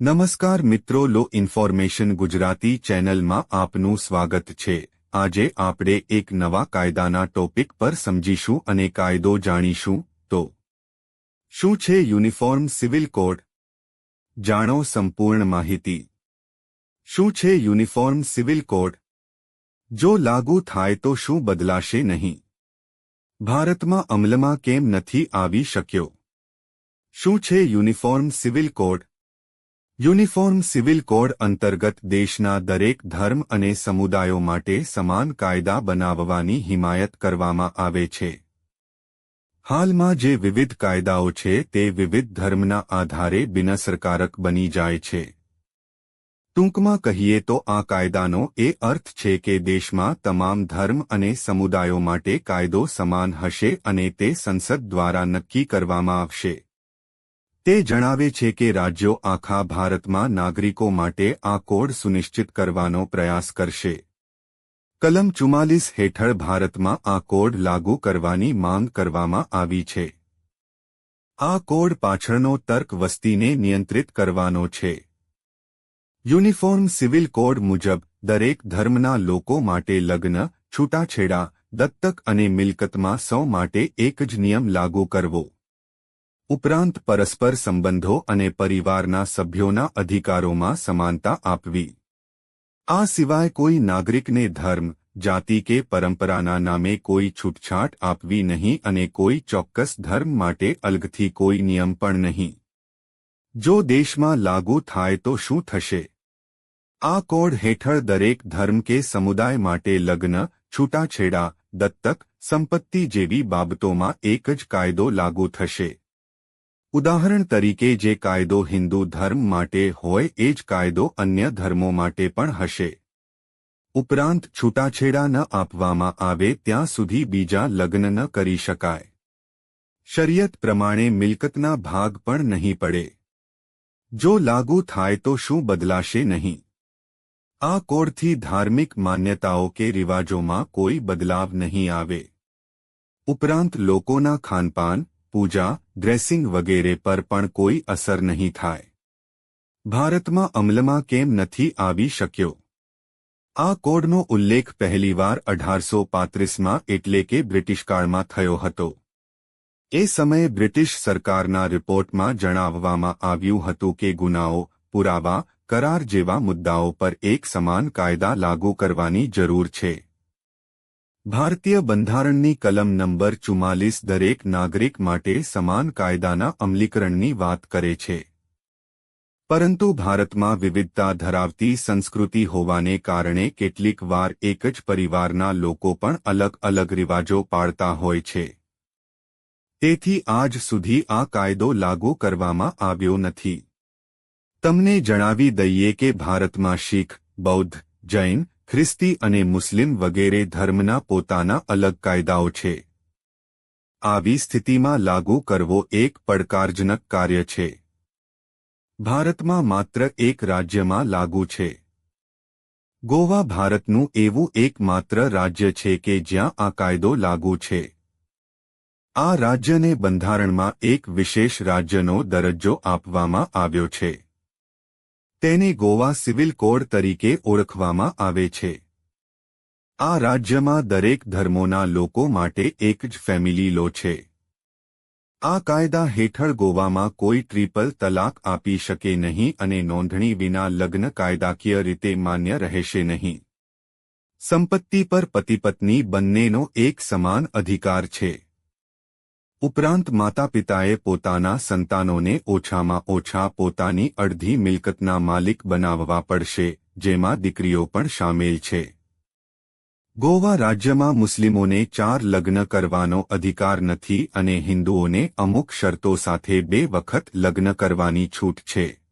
નમસ્કાર મિત્રો, લો ઇન્ફોર્મેશન ગુજરાતી ચેનલમાં આપનું સ્વાગત છે. આજે આપણે એક નવા કાયદાના ટોપિક પર સમજીશું અને કાયદો જાણીશું. તો, શું છે યુનિફોર્મ સિવિલ કોડ? જાણો સંપૂર્ણ માહિતી. શું છે યુનિફોર્મ સિવિલ કોડ? જો લાગુ થાય તો શું બદલાશે નહીં? ભારતમાં અમલમાં કેમ નથી આવી શક્યો? શું છે uniform civil code? Uniform civil code અંતર્ગત દેશના દરેક ધર્મ અને સમુદાયો માટે સમાન કાયદા બનાવવાની હિમાયત કરવામાં આવે છે. હાલમાં જે વિવિધ કાયદાઓ છે તે વિવિધ ધર્મના આધારે બિનઅસરકારક બની જાય છે. ટૂંકમાં કહીએ તો આ કાયદાનો એ અર્થ છે કે દેશમાં તમામ ધર્મ અને સમુદાયો માટે કાયદો સમાન હશે અને તે સંસદ દ્વારા નક્કી કરવામાં આવશે. તે જણાવે છે કે રાજ્યો આખા ભારતમાં નાગરિકો માટે આ કોડ સુનિશ્ચિત કરવાનો પ્રયાસ કરશે. કલમ ચુમ્માલીસ હેઠળ ભારતમાં આ કોડ લાગુ કરવાની માંગ કરવામાં આવી છે. આ કોડ પાછળનો તર્ક વસ્તીને નિયંત્રિત કરવાનો છે. યુનિફોર્મ સિવિલ કોડ મુજબ, દરેક ધર્મના લોકો માટે લગ્ન, છૂટાછેડા, દત્તક અને મિલકતમાં સૌ માટે એક જ નિયમ લાગુ કરવો. ઉપરાંત પરસ્પર સંબંધો અને પરિવારના સભ્યોના અધિકારોમાં સમાનતા આપવી. આ સિવાય કોઈ નાગરિકને ધર્મ, જાતિ કે પરંપરાના નામે કોઈ છૂટછાટ આપવી નહીં અને કોઈ ચોક્કસ ધર્મ માટે અલગથી કોઈ નિયમ પણ નહીં. જો દેશમાં લાગુ થાય તો શું થશે? આ કોડ હેઠળ દરેક ધર્મ કે સમુદાય માટે લગ્ન, છૂટાછેડા, દત્તક, સંપત્તિ જેવી બાબતોમાં એક જ કાયદો લાગુ થશે. ઉદાહરણ તરીકે જે કાયદો હિન્દુ ધર્મ માટે હોય એ જ કાયદો અન્ય ધર્મો માટે પણ હશે. ઉપરાંત છૂટાછેડા ન આપવામાં આવે ત્યાં સુધી બીજા લગ્ન ન કરી શકાય. શરિયત પ્રમાણે મિલકતના ભાગ પણ નહીં પડે. જો લાગુ થાય તો શું બદલાશે નહીં? આ કોડથી ધાર્મિક માન્યતાઓ કે રિવાજોમાં કોઈ બદલાવ નહીં આવે. ઉપરાંત લોકોના ખાનપાન પૂજા, ડ્રેસિંગ વગેરે પર પણ કોઈ અસર નહીં થાય. ભારતમાં અમલમાં કેમ નથી આવી શક્યો? આ કોડનો ઉલ્લેખ પહેલીવાર અઢારસો પાંત્રીસમાં એટલે કે બ્રિટિશકાળમાં થયો હતો. એ સમયે બ્રિટિશ સરકારના રિપોર્ટમાં જણાવવામાં આવ્યું હતું કે ગુનાઓ, પુરાવા, કરાર જેવા મુદ્દાઓ પર એક સમાન કાયદા લાગુ કરવાની જરૂર છે. ભારતીય બંધારણની કલમ નંબર ચુમ્માલીસ દરેક નાગરિક માટે સમાન કાયદાના અમલીકરણની વાત કરે છે. પરંતુ ભારતમાં વિવિધતા ધરાવતી સંસ્કૃતિ હોવાને કારણે કેટલીક વાર એક જ પરિવારના લોકો પણ અલગ અલગ રિવાજો પાળતા હોય છે. તેથી આજ સુધી આ કાયદો લાગુ કરવામાં આવ્યો નથી. તમને જણાવી દઈએ કે ભારતમાં શીખ, બૌદ્ધ, જૈન ખ્રિસ્તી અને મુસ્લિમ વગેરે ધર્મના પોતાના અલગ કાયદાઓ છે. આવી સ્થિતિમાં લાગુ કરવો એક પડકારજનક કાર્ય છે. ભારતમાં માત્ર એક રાજ્યમાં લાગુ છે. ગોવા ભારતનું એવું એકમાત્ર રાજ્ય છે કે જ્યાં આ કાયદો લાગુ છે. આ રાજ્યને બંધારણમાં એક વિશેષ રાજ્યનો દરજ્જો આપવામાં આવ્યો છે. તેને ગોવા સિવિલ કોડ તરીકે ઓળખવામાં આવે છે. આ રાજ્યમાં દરેક ધર્મોના લોકો માટે એક જ ફેમિલી લો છે. આ કાયદા હેઠળ ગોવામાં કોઈ ટ્રિપલ તલાક આપી શકે નહીં અને નોંધણી વિના લગ્ન કાયદાકીય રીતે માન્ય રહેશે નહીં. સંપત્તિ પર પતિપત્ની બંનેનો એક સમાન અધિકાર છે. ઉપરાંત માતા પિતાએ પોતાના સંતાનોને ઓછામાં ઓછા પોતાની અડધી મિલકતના માલિક બનાવવા પડશે, જેમાં દીકરીઓ પણ સામેલ છે. ગોવા રાજ્યમાં મુસ્લિમોને ચાર લગ્ન કરવાનો અધિકાર નથી અને હિન્દુઓને અમુક શરતો સાથે બે વખત લગ્ન કરવાની છૂટ છે.